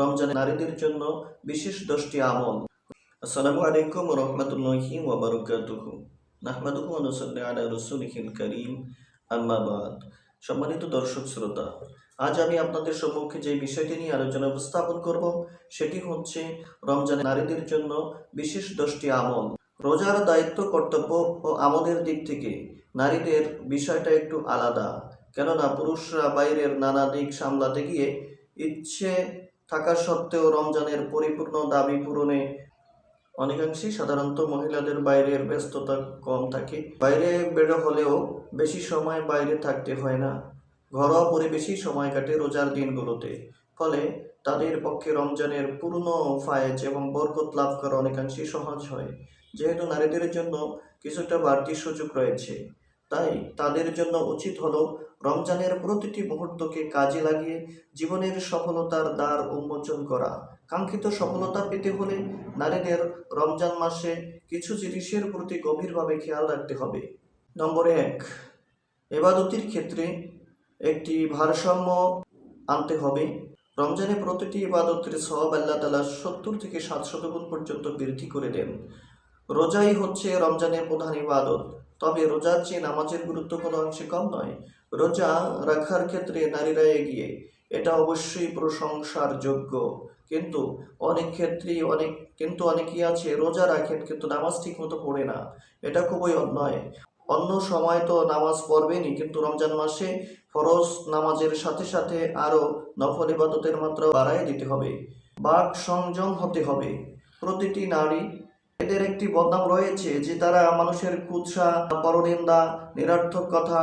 রমজানে নারীদের জন্য বিশেষ দশটি আমল। আসসালামু আলাইকুম রহমতুল্লাহি ওয়াবারকাতুহু নাহমাদুহু নুসাল্লি আলা রাসূলিহিল কারীম। আম্মা বাদ। সম্মানিত দর্শক শ্রোতা, আজ আমি আপনাদের সম্মুখে যে বিষয়টি নিয়ে আলোচনা উপস্থাপন করব, সেটি হচ্ছে রমজানে নারীদের জন্য বিশেষ দশটি আমল। রোজার দায়িত্ব, কর্তব্য ও আমলের দিক থেকে নারীদের বিষয়টা একটু আলাদা। কেননা পুরুষরা বাইরের নানা দিক সামলাতে গিয়ে ইচ্ছে থাকা সত্ত্বেও রমজানের পরিপূর্ণ দাবি পূরণে অনেকাংশেই সাধারণত মহিলাদের বাইরের ব্যস্ততা কম থাকে। বাইরে বেরো হলেও বেশি সময় বাইরে থাকতে হয় না। ঘরোয়া পরিবেশেই সময় কাটে রোজার দিনগুলোতে। ফলে তাদের পক্ষে রমজানের পূর্ণ ফায়েজ এবং বরকত লাভ করা অনেকাংশেই সহজ হয়। যেহেতু নারীদের জন্য কিছুটা বাড়তি সুযোগ রয়েছে। তাই তাদের জন্য উচিত হলো রমজানের প্রতিটি মুহূর্তকে কাজে লাগিয়ে জীবনের সফলতার দ্বার উন্মোচন করা। কাঙ্ক্ষিত সফলতা পেতে হলে নারীদের রমজান মাসে কিছু জিনিসের প্রতি গভীরভাবে খেয়াল রাখতে হবে। নম্বর এক, এবাদতির ক্ষেত্রে একটি ভারসাম্য আনতে হবে। রমজানে প্রতিটি ইবাদতের সব আল্লাহ তালা সত্তর থেকে সাতশত গুণ পর্যন্ত বৃদ্ধি করে দেন। রোজাই হচ্ছে রমজানের প্রধান ইবাদত। তবে রোজার চেয়ে নামাজের গুরুত্ব কোনো অংশে কম নয়, রোজা রাখার ক্ষেত্রে নারীরা এগিয়ে। এটা অবশ্যই প্রশংসার যোগ্য। কিন্তু অনেক ক্ষেত্রেই অনেক, কিন্তু অনেকেই আছে রোজা রাখেন কিন্তু নামাজ ঠিক মতো পড়ে না। এটা খুবই অন্যায়। অন্য সময় তো নামাজ পড়বেনই, কিন্তু রমজান মাসে ফরজ নামাজের সাথে সাথে আরও নফল ইবাদতের মাত্রা বাড়াই দিতে হবে। বাক সংযম হতে হবে। প্রতিটি নারী এদের একটি বদনাম রয়েছে যে তারা মানুষের কুৎসা, পরনিন্দা, নিরর্থক কথা,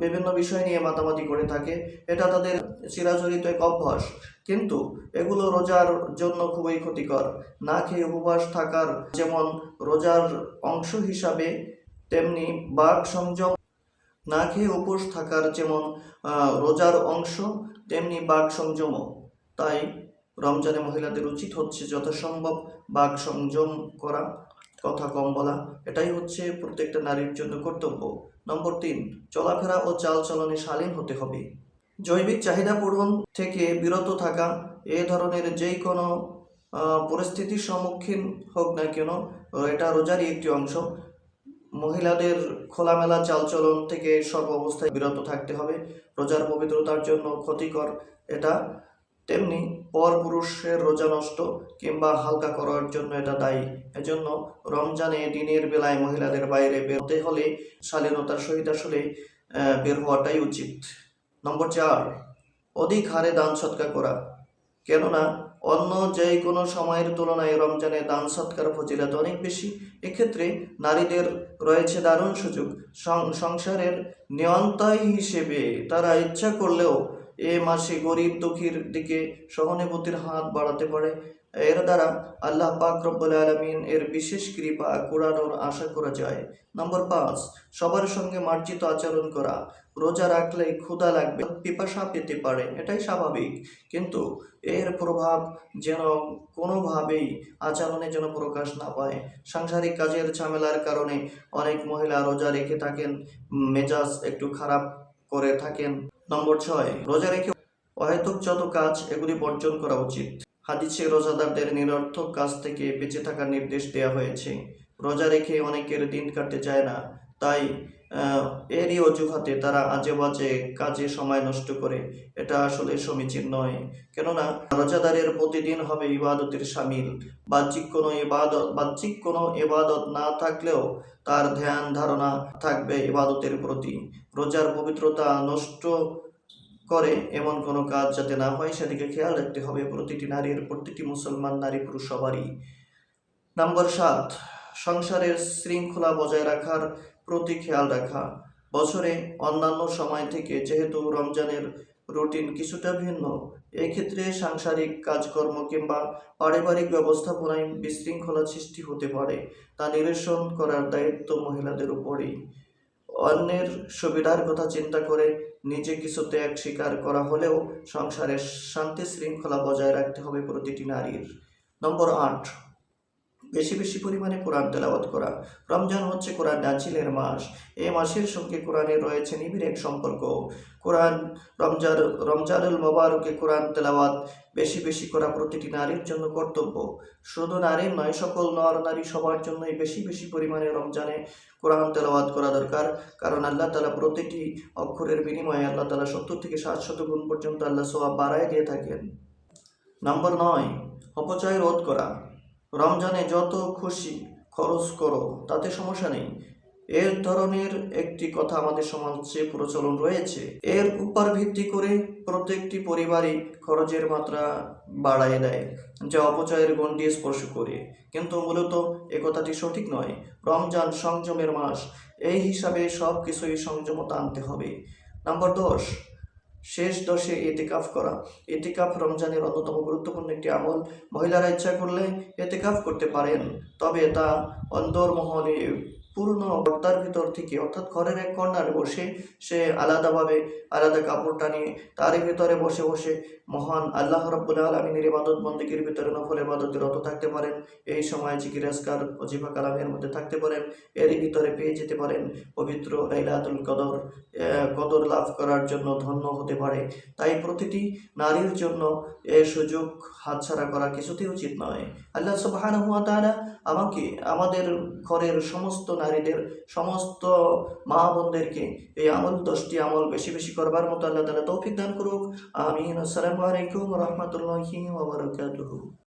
বিভিন্ন বিষয় নিয়ে মাতামাতি করে থাকে। এটা তাদের চিরাচরিত এক অভ্যাস। কিন্তু এগুলো রোজার জন্য খুবই ক্ষতিকর। না খেয়ে উপবাস থাকার যেমন রোজার অংশ হিসাবে, তেমনি বাক সংযম, না খেয়ে উপোস থাকার যেমন রোজার অংশ, তেমনি বাক সংযমও। তাই রমজানে মহিলাদের উচিত হচ্ছে যথাসম্ভব বাক সংযম করা, কথা কম বলা। এটাই হচ্ছে প্রত্যেকটা নারীর জন্য কর্তব্য। নম্বর তিন, চলাফেরা ও চালচলনে শালীন হতে হবে। জৈবিক চাহিদা পূরণ থেকে বিরত থাকা, এ ধরনের যেই কোনো পরিস্থিতির সম্মুখীন হোক না কেন, এটা রোজারই একটি অংশ। মহিলাদের খোলামেলা চালচলন থেকে সব অবস্থায় বিরত থাকতে হবে। রোজার পবিত্রতার জন্য ক্ষতিকর এটা। তেমনি পর পুরুষের রোজা নষ্ট কিংবা হালকা করার জন্য এটা দায়ী। এজন্য রমজানে দিনের বেলায় মহিলাদের বাইরে বেরোতে হলে শালীনতার সহিত আসলে বের হওয়াটাই উচিত। নম্বর চার, অধিক হারে দান সৎকার করা। কেননা অন্য যে কোনো সময়ের তুলনায় রমজানে দান সৎকার ফজিলত অনেক বেশি। এক্ষেত্রে নারীদের রয়েছে দারুণ সুযোগ। সংসারের নিয়ন্তাই হিসেবে তারা ইচ্ছা করলেও এ মাসে গরিব দুঃখীর দিকে সহানুভূতির হাত বাড়াতে পারে। এর দ্বারা আল্লাহ পাক রব্বুল আলমিন এর বিশেষ কৃপা কুড়ানোর আশা করা যায়। নম্বর পাঁচ, সবার সঙ্গে মার্জিত আচরণ করা। রোজা রাখলে ক্ষুধা লাগবে, পিপাসা পেতে পারে, এটাই স্বাভাবিক। কিন্তু এর প্রভাব যেন কোনোভাবেই আচরণে যেন প্রকাশ না পায়। সাংসারিক কাজের ঝামেলার কারণে অনেক মহিলা রোজা রেখে থাকেন, মেজাজ একটু খারাপ করে থাকেন। নম্বর ছয়, রোজা রেখে অহেতুক যত কাজ, এগুলি বর্জন করা উচিত। হাদিসে রোজাদারদের নিরর্থক কাজ থেকে বেঁচে থাকার নির্দেশ দেওয়া হয়েছে। রোজা রেখে অনেকের দিন কাটতে চায় না, তাই এরই অজুহাতে তারা আজে বাজে কাজে সময় নষ্ট করে। এটা আসলে সমীচীন নয়। কেননা, রোজাদারের প্রতিদিন হবে ইবাদতের সামিল। বাহ্যিক কোনো ইবাদত বাহ্যিক কোনো ইবাদত না থাকলেও তার ধ্যান ধারণা থাকবে ইবাদতের প্রতি। রোজার পবিত্রতা নষ্ট করে এমন কোনো কাজ যাতে না হয়, সেদিকে খেয়াল রাখতে হবে। প্রতিটি নারীর, প্রতিটি মুসলমান নারী পুরুষ সবারই। নম্বর সাত, সংসারের শৃঙ্খলা বজায় রাখার প্রতি খেয়াল রাখা। বছরে অন্যান্য সময় থেকে যেহেতু রমজানের রুটিন কিছুটা ভিন্ন, এক্ষেত্রে সাংসারিক কাজকর্ম কিংবা পারিবারিক ব্যবস্থাপনায় বিশৃঙ্খলা সৃষ্টি হতে পারে, তা নিরসন করার দায়িত্ব মহিলাদের উপরেই। অন্যের সুবিধার কথা চিন্তা করে নিজে কিছু ত্যাগ স্বীকার করা হলেও সংসারের শান্তি শৃঙ্খলা বজায় রাখতে হবে প্রতিটি নারীর। নম্বর আট বেশি বেশি পরিমাণে কোরআন তেলাওয়াত করা। রমজান হচ্ছে কোরআন নাজিলের মাস। এই মাসের সঙ্গে কোরআনের রয়েছে নিবিড় এক সম্পর্ক। কোরআন রমজান রমজানুল মোবারকে কোরআন তেলাওয়াত বেশি বেশি করা প্রতিটি নারীর জন্য কর্তব্য। শুধু নারীর নয়, সকল নর নারী সবার জন্যই বেশি বেশি পরিমাণে রমজানে কোরআন তেলাওয়াত করা দরকার। কারণ আল্লাহ তালা প্রতিটি অক্ষরের বিনিময়ে আল্লাহ তালা সত্তর থেকে সাতশত গুণ পর্যন্ত আল্লাহ সোয়াব বাড়ায় দিয়ে থাকেন। নম্বর নয়, অপচয় রোধ করা। রমজানে যত খুশি খরচ করো, তাতে সমস্যা নেই। এর ধরনের একটি কথা আমাদের সমাজে প্রচলন রয়েছে, এর উপর ভিত্তি করে প্রত্যেকটি পরিবারই খরচের মাত্রা বাড়ায় দেয়, যা অপচয়ের গণ্ডি স্পর্শ করে। কিন্তু মূলত এ কথাটি সঠিক নয়। রমজান সংযমের মাস, এই হিসাবে সব কিছুই সংযমতা আনতে হবে। নাম্বার দশ শেষ দশে এতেকাফ করা। এতেকাফ রমজানের অন্যতম গুরুত্বপূর্ণ একটি আমল। মহিলারা ইচ্ছা করলে এতেকাফ করতে পারেন, তবে তা অন্তর্মহলে পূর্ণ পর্দার ভিতর থেকে, অর্থাৎ ঘরের এক কর্নারে বসে সে আলাদাভাবে আলাদা কাপড় টানিয়ে তারই ভিতরে বসে বসে মহান আল্লাহ রব্বুল আলমিনের ইবাদত বন্দীগীর ভিতরে নফল ইবাদতে রত থাকতে পারেন, এই সময় জিকিরাজকার অজিফা কালামের মধ্যে থাকতে পারেন, এরই ভিতরে পেয়ে যেতে পারেন পবিত্র লাইলাতুল কদর কদর লাভ করার জন্য ধন্য হতে পারে। তাই প্রতিটি নারীর জন্য এ সুযোগ হাতছাড়া করা কিছুতেই উচিত নয়। আল্লাহ তাআলা আমাকে, আমাদের ঘরের সমস্ত নারীদের সমস্ত মা বোনদেরকে এই আমল দশটি আমল বেশি বেশি করবার মতো আল্লাহ তালা তৌফিক দান করুক। আমিন। আসসালামু আলাইকুম রহমতুল্লাহি